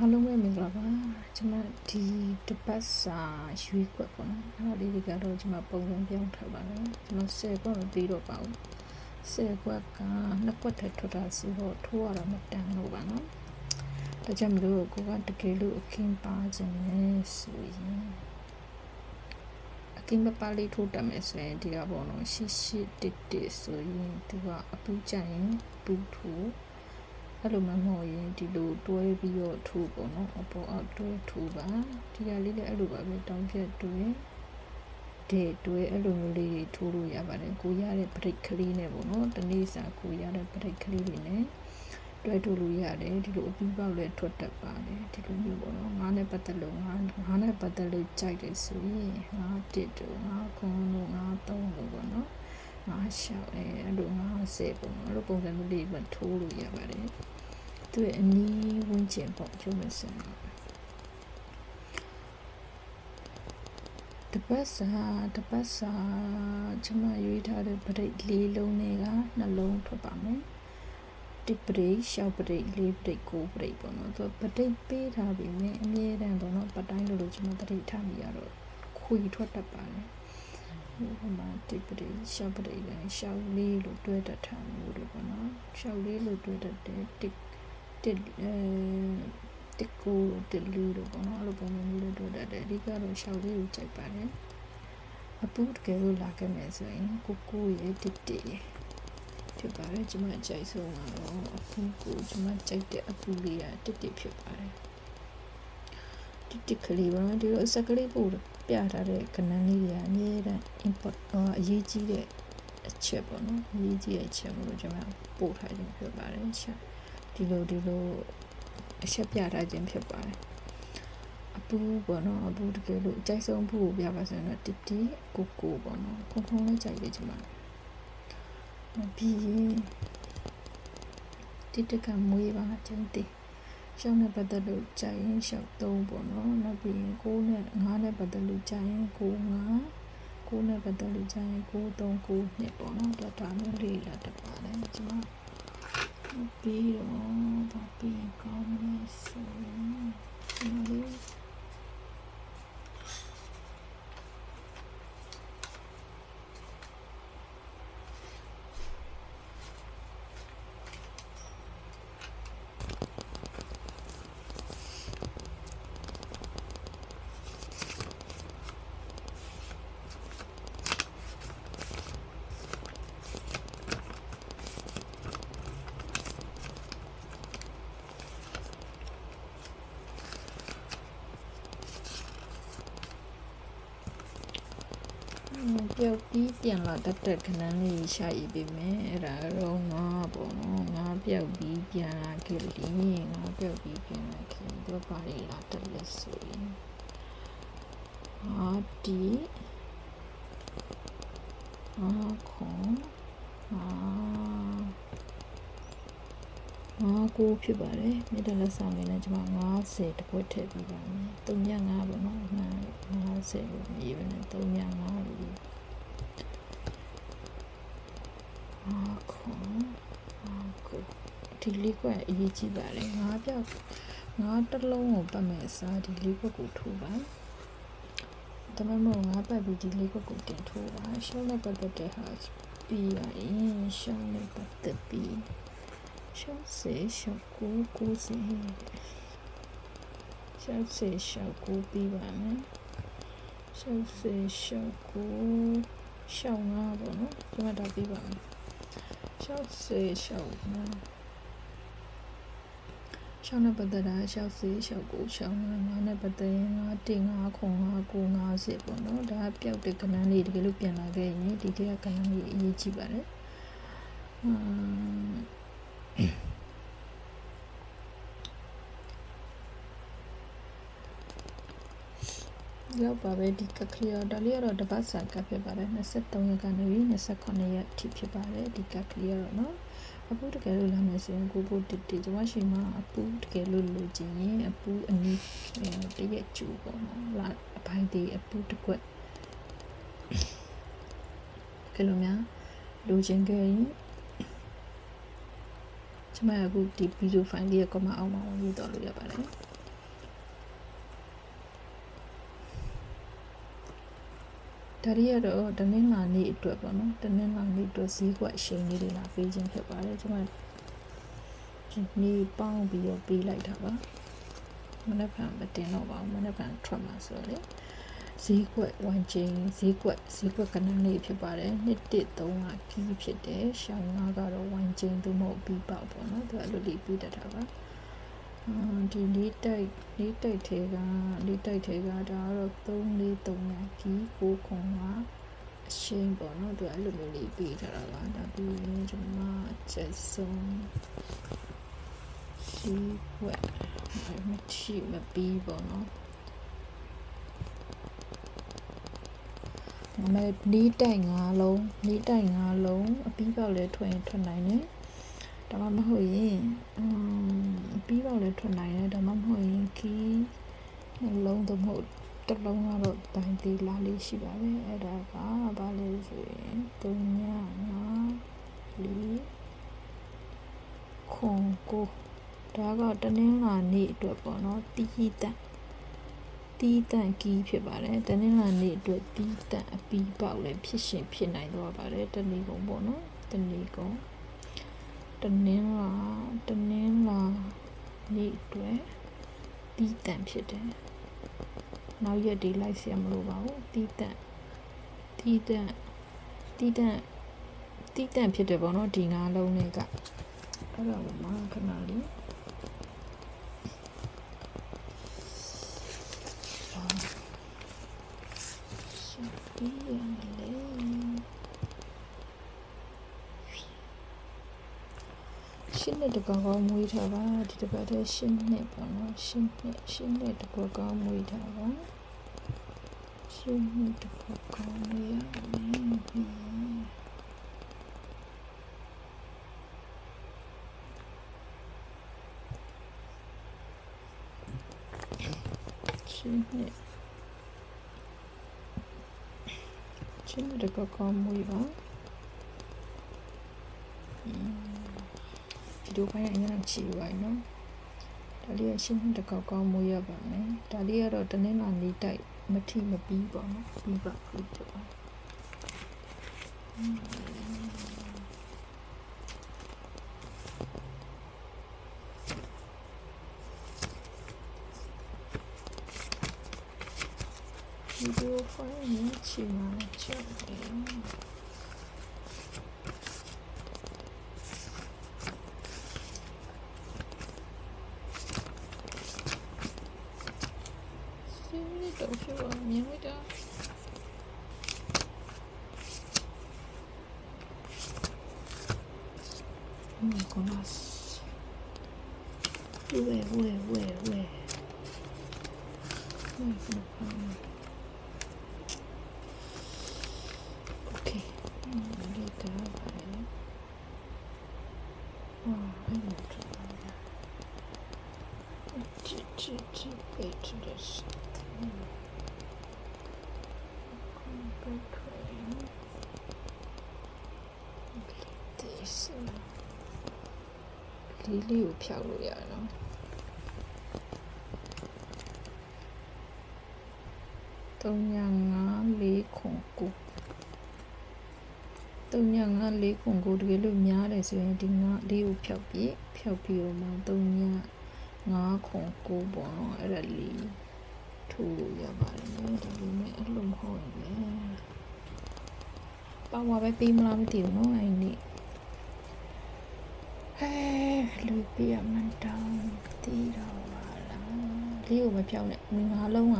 အားလုံးပဲမင်္ဂလာပါကျွန်မဒီတပတ်စာရွေးကွက်ပါအဲ့ဒါလေးတွေကတော့ကျွန်မပုံစံပြောင်းထားပါတယ်ကျွန်မ10ကွက်မပြီးတော့ပါဘူး10ကွက်ကနှစ်ကွက်ထက်ထွက်တာဆိုတော့ထိုးရတာမတန်လို့ပါနော်ဒါကြောင့်မလို့ကိုကတကယ်လို့အခင်းပါခြင်းနဲ့ဆိုရင်အခင်းမပါလေးထိုးတတ်မယ်ဆိုရင်ဒီကပေါ့နော်ရှိရှိတစ်တစ်ဆိုရင်သူကအပူကြရင်ပူထိုး အဲ့လိုမှမဟုတ်ရင်ဒီလိုတွဲပြီးတော့ထိုးပေါ့နော်အပေါ်အောက်တွဲထိုးပါဒီဟာလေးလည်းအဲ့လိုပါပဲတောင်းပြတ်တွဲတဲ့တွဲအဲ့လိုမျိုးလေးတွေထိုးလို့ရပါတယ်ကိုရတဲ့ break ကလေးနဲ့ပေါ့နော်တနေ့စာကိုရတဲ့ break ကလေးတွေနဲ့တွဲထိုးလို့ရတယ်ဒီလိုအပူပေါက်လည်းထွက်တတ်ပါတယ်ဒီလိုမျိုးပေါ့နော်ငါးနဲ့ပတ်သက်လို့ငါးငါးနဲ့ပတ်သက်လို့ကြိုက်တယ်ဆိုရင်ငါးတစ်တို့ငါးခွန်းတို့ငါးသုံးတို့ပေါ့နော် ငါးရှောက်အဲအဲ့လိုငါးဆယ်ပေါ့နော်အဲ့လိုပုံစံမျိုးလေးပဲထိုးလို့ရပါတယ်သူ့ရဲ့အနီးဝန်းကျင်ပေါ့ပြောမယ်ဆိုရင်တပတ်စာတပတ်စာကျွန်မရွေးထားတဲ့ပရိတ်လေးလုံးတွေကနှလုံးထွက်ပါမယ်တိပရိတ်ရှောက်ပရိတ်လေးပရိတ်ကိုပရိတ်ပေါ့နော်သူပရိတ်ပေးထားပြီးမြဲအမြဲတမ်းပေါ့နော်ပတိုင်းလို့လို့ကျွန်မတတိထားမိရတော့ခွေထွက်တတ်ပါတယ် ဟိုမှာတိပရိတ်ရှောက်ပရိတ်လည်းရှောက်လေးလို့တွဲတတ်ထားမျိုးလို့ပေါ့နော်ရှောက်လေးလို့တွဲတတ်တယ်တိတစ်အဲတစ်ကိုတစ်လူတို့ပေါ့နော်အဲ့လိုပုံစံမျိုးတွေတွေ့တတ်တယ်အဓိကတော့ရှောက်လေးကိုကြိုက်ပါတယ်အပူတကယ်လို့လာခဲ့မယ်ဆိုရင်ကိုကိုရဲ့တစ်တစ်ရဲ့ဖြစ်ပါတယ်ကျွန်မကြိုက်ဆုံးကတော့အပူကိုကျွန်မကြိုက်တဲ့အပူလေးကတစ်တစ်ဖြစ်ပါတယ် တစ်တစ်ကလေးပါနော်ဒီလိုစက်ကလေးပို့ပြထားတဲ့ကဏ္ဍလေးတွေကအများတန်း import အရေးကြီးတဲ့အချက်ပေါ့နော်အရေးကြီးတဲ့အချက်လို့ကျွန်မပို့ထားခြင်းဖြစ်ပါတယ်ချက်ဒီလိုဒီလိုအချက်ပြထားခြင်းဖြစ်ပါတယ်အပူပေါ့နော်အပူတကယ်လို့အကြိုက်ဆုံးအပူကိုပြပါဆိုရင်တော့တီတီကိုကိုပေါ့နော်ခုံခုံလေးကြိုက်တယ်ကျွန်မပြီးရင်တီတကမွေးပါကျင်းသေး ရှောင်းနဲ့ပတ်သက်လို့ကြိုက်ရင်ရှောက်သုံးပေါ့နော်နောက်ပြီးရင်ကိုနဲ့ငါးနဲ့ပတ်သက်လို့ကြိုက်ရင်ကိုငါးကိုနဲ့ပတ်သက်လို့ကြိုက်ရင်ကိုသုံးကိုနှစ်ပေါ့နော်ဒါဒါမျိုးလေးလာတတ်ပါတယ်ကျွန်မပြီးတော့ဘာပြီးရင်ကောင်းမလဲဆိုရင်ဒီလို ပြုတ်ပြီးပြန်လာတတ်တဲ့ခဏလေးရှာရည်ပေးမယ်အဲ့ဒါတော့ငါပေါ့နော်ငါပြုတ်ပြီးပြန်လာခဲ့လေငါပြုတ်ပြီးပြန်လာခဲ့တော့ပါရီလာတက်လက်ဆိုရင်အာတီအာခွန်အာငါကိုဖြစ်ပါတယ်မြေတလက်ဆောင်နေနဲ့ကျွန်မ90တပွက်ထည့်ပြီးပါမယ်305ပေါ့နော်90လို့မြေပဲနဲ့305လို့ ဒီလေးကွက်အရေးကြီးပါတယ်ငါးပြောက်ငါးတစ်လုံးကိုပတ်မဲ့အစားဒီလေးကွက်ကိုထိုးပါတမမို့ငါးပတ်ပြီးဒီလေးကွက်ကိုတင်ထိုးပါရှောင်းနဲ့ပတ်သက်တဲ့ဟာပြီးရရင်ရှောင်းနဲ့ပတ်သက်ပြီးရှောင်းစေရှောင်းကိုကိုစေရှောင်းစေရှောင်းကိုပြီးပါမယ်ရှောင်းစေရှောင်းကိုရှောင်းငါပေါ့နော်ဒီမှာတော့ပြီးပါမယ်ရှောင်းစေရှောင်းငါ ရှောင်းနဲ့ပတ်သက်တာရှောက်စေးရှောက်ကိုရှောင်းငါငါနဲ့ပတ်သက်ရင်ငါတင်ငါခွန်ငါကိုငါစစ်ပေါ့နော်ဒါပျောက်တဲ့ကဏ္ဍလေးတကယ်လို့ပြန်လာခဲ့ရင်ဒီတက်ကဏ္ဍလေးအရေးကြီးပါတယ်အမ်လောက်ပါပဲဒီကကလီယာဒါလေးကတော့တပတ်စာကဖြစ်ပါတယ်23ရက်ကနေ29ရက်အထိဖြစ်ပါတယ်ဒီကကလီယာတော့နော် အပူတကယ်လို့လာမယ်ဆိုရင်ကိုကိုတစ်တစ်ကျွန်မရှိမှအပူတကယ်လို့လိုချင်ရင်အပူအနီးတရက်ကျူပေါ့နော်လာအပိုင်းသေးအပူတစ်ကွက်ကဲလို့များလိုချင်ခဲ့ရင်ကျွန်မအခုဒီဗီဒီယိုဖိုင်လေးကမအောင်မအောင်ရေးတော့လို့ရပါတယ် ဒါရီကတော့တနင်္လာနေ့အတွက်ပေါ့နော်တနင်္လာနေ့အတွက်ဈေးကွက်အချိန်လေးတွေလာပေးခြင်းဖြစ်ပါတယ်ကျွန်မဒီနေ့ပေါင်းပြီးတော့ပေးလိုက်တာပါမနေ့ကမတင်တော့ပါဘူးမနေ့ကထွက်မှာဆိုတော့လေဈေးကွက်ဝမ်ချင်းဈေးကွက်ဈေးကွက်ကဏ္ဍလေးဖြစ်ပါတယ်နှစ်တစ်သုံးကကီးဖြစ်တယ်ရှောင်းငါကတော့ဝမ်ချင်းသို့မဟုတ်ပြီးပေါက်ပေါ့နော်သူအဲ့လိုလေးပြီးတတ်တာပါ ဒီလေးတိုက်လေးတိုက်ထဲကလေးတိုက်ထဲကဒါကတော့3 4 3ကီး9ခွန်ကအရှင်းပေါ့နော်သူအဲ့လိုမျိုးလေးပြီးထားတာပါဒါပြီးရင်ကျွန်မချက်ဆုံးစီဝက်မချီမပြီးပေါ့နော်ငါမဲ့နီးတိုင်၅လုံးနီးတိုင်၅လုံးအပြီးပေါက်လဲထွက်ရင်ထွက်နိုင်တယ်ဒါမှမဟုတ်ရင် အမ်ပြီးပေါက်လဲထွက်နိုင်တယ်ဒါမှမဟုတ်ရင်ခီးနှလုံးသို့မဟုတ်တစ်လုံးကတော့တိုင်သေးလားလေးရှိပါတယ်အဲ့ဒါကဘာလဲဆိုရင်3ည5လီခွန်ကိုဒါကတနင်္လာနေ့အတွက်ပေါ့နော်တီးတန့်တီးတန့်ကီးဖြစ်ပါတယ်တနင်္လာနေ့အတွက်တီးတန့်အပီးပေါက်လည်းဖြစ်ရှင်ဖြစ်နိုင်တော့ပါတယ်တနည်းကုန်ပေါ့နော်တနည်းကုန်တနင်္လာတနင်္လာ နေ့အတွက်တီးတန့်ဖြစ်တယ်နောက်ရက်တွေလိုက်ဆရာမလို့ပါဘူးတီးတန့်တီးတန့်တီးတန့်တီးတန့်ဖြစ်တယ်ပေါ့နော်ဒီငါးလုံးနဲ့ကအဲ့တော့မှခဏလေး ရှင်းတဲ့တကောကောင်းမွေးထားပါဒီတစ်ပတ်တည်းရှင်းနှစ်ပေါ့နော်ရှင်းနှစ်ရှင်းတဲ့တကောကောင်းမွေးထားပါရှင်းနှစ်တကောကောင်းမွေးရမယ်ရှင်းနှစ်ရှင်းတဲ့တကောကောင်းမွေးပါ ဒီလိုပိုင်းအရင်ချီပါနော်ဒါလေးကရှင်းတကောက်ကောင်းမွေးရပါမယ်ဒါလေးကတော့တနင်္လာနေ့တိုက်မထိမပြီးပေါ့နော်ပြီးပါပြီပေါ့ဗီဒီယိုဖိုင်နဲ့ချီမှာချက်တယ် 豆腐は匂いだ。Nicolás. Ué, ué, ué, ué. Como é que eu falo? လေးလေးကိုဖြောက်လို့ရတော့3ည5 4ခု9 3ည5 4ခု9တကယ်လို့များတယ်ဆိုရင်ဒီ9လေးကိုဖြောက်ပြီးဖြောက်ပြီးတော့မှ3ည9ခု9ပေါ့နော်အဲ့ဒါလေး ထိုးလို့ရပါတယ်နော်ဒါပေမဲ့အဲ့လိုမဟုတ်ရင်လည်းပါဝါပဲပေးမလားမသိဘူးနော်အဲ့ဒီဟဲလူပြရမှန်တောင်းတီးတော့ပါလားလေးကိုမပြောင်းနဲ့ငါးလုံးက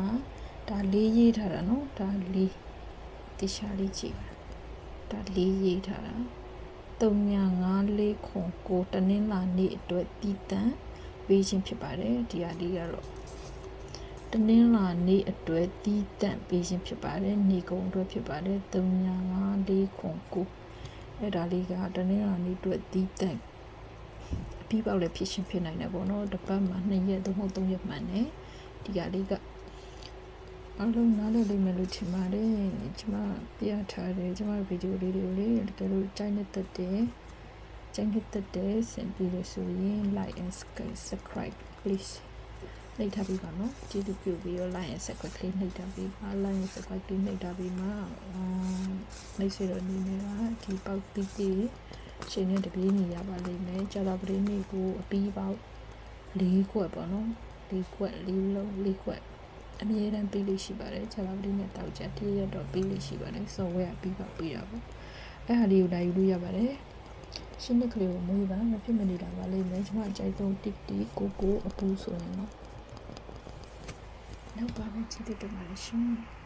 ဒါလေးရေးထားတာနော်ဒါလေးတခြားလေးကြည့်ပါဒါလေးရေးထားတာ3ည5 4ခု9တနင်္လာနေ့အတွက်တည်တံ့ပေးခြင်းဖြစ်ပါတယ်ဒီဟာလေးကတော့ တနင်္လာနေ့အတွက်တည်တံ့ပေးခြင်းဖြစ်ပါတယ်နေကုံအတွက်ဖြစ်ပါတယ်3ည5 4ခု9အဲ့ဒါလေးကတနင်္လာနေ့အတွက်တည်တံ့ပြီးပေါက်လည်းဖြစ်ရှင်ဖြစ်နိုင်တယ်ပေါ့နော်တစ်ပတ်မှာ2ရက်သို့မဟုတ်3ရက်မှန်တယ်ဒီကလေးကအလုံးနားလည်လိမ့်မယ်လို့ထင်ပါတယ်ကျွန်မပြထားတယ်ကျွန်မဗီဒီယိုလေးတွေကိုလေတကယ်လို့ကြိုက်နေတဲ့တဲ့ကြိုက်နေတဲ့တဲ့ဆင်ပြီးလို့ဆိုရင် like and subscribe please နှိပ်ထားပြီးပါနော်ကျေးဇူးပြုပြီးတော့ line ဆက်ခွက်ကလေးနှိပ်ထားပြီးပါ line ဆက်ခွက်ကလေးနှိပ်ထားပြီးမှအာမိတ်ဆွေတို့အနေနဲ့ကဒီပေါက်တီးတီးရှင်နဲ့တပြေးညီရပါလိမ့်မယ်ကြာတော့ပရင်းလေးကိုအပီးပေါက်၄ခွက်ပေါ့နော်၄ခွက်၄လုံး၄ခွက်အမြဲတမ်းပေးလို့ရှိပါတယ်ကြာတော့ပရင်းနဲ့တောက်ချက်တည့်ရတော့ပေးလို့ရှိပါတယ် software အပီးပေါက်ပေးတာပေါ့အဲ့ဟာလေးကိုလာယူလို့ရပါတယ်ရှင်းတဲ့ကလေးကိုမွေးပါမဖြစ်မနေတာပါလိမ့်မယ်ကျွန်မအကြိုက်ဆုံးတစ်တီကိုကိုအပူဆိုရင်တော့ နောက်ပါမယ်ချစ်တဲ့ပါလိမ့်ရှင်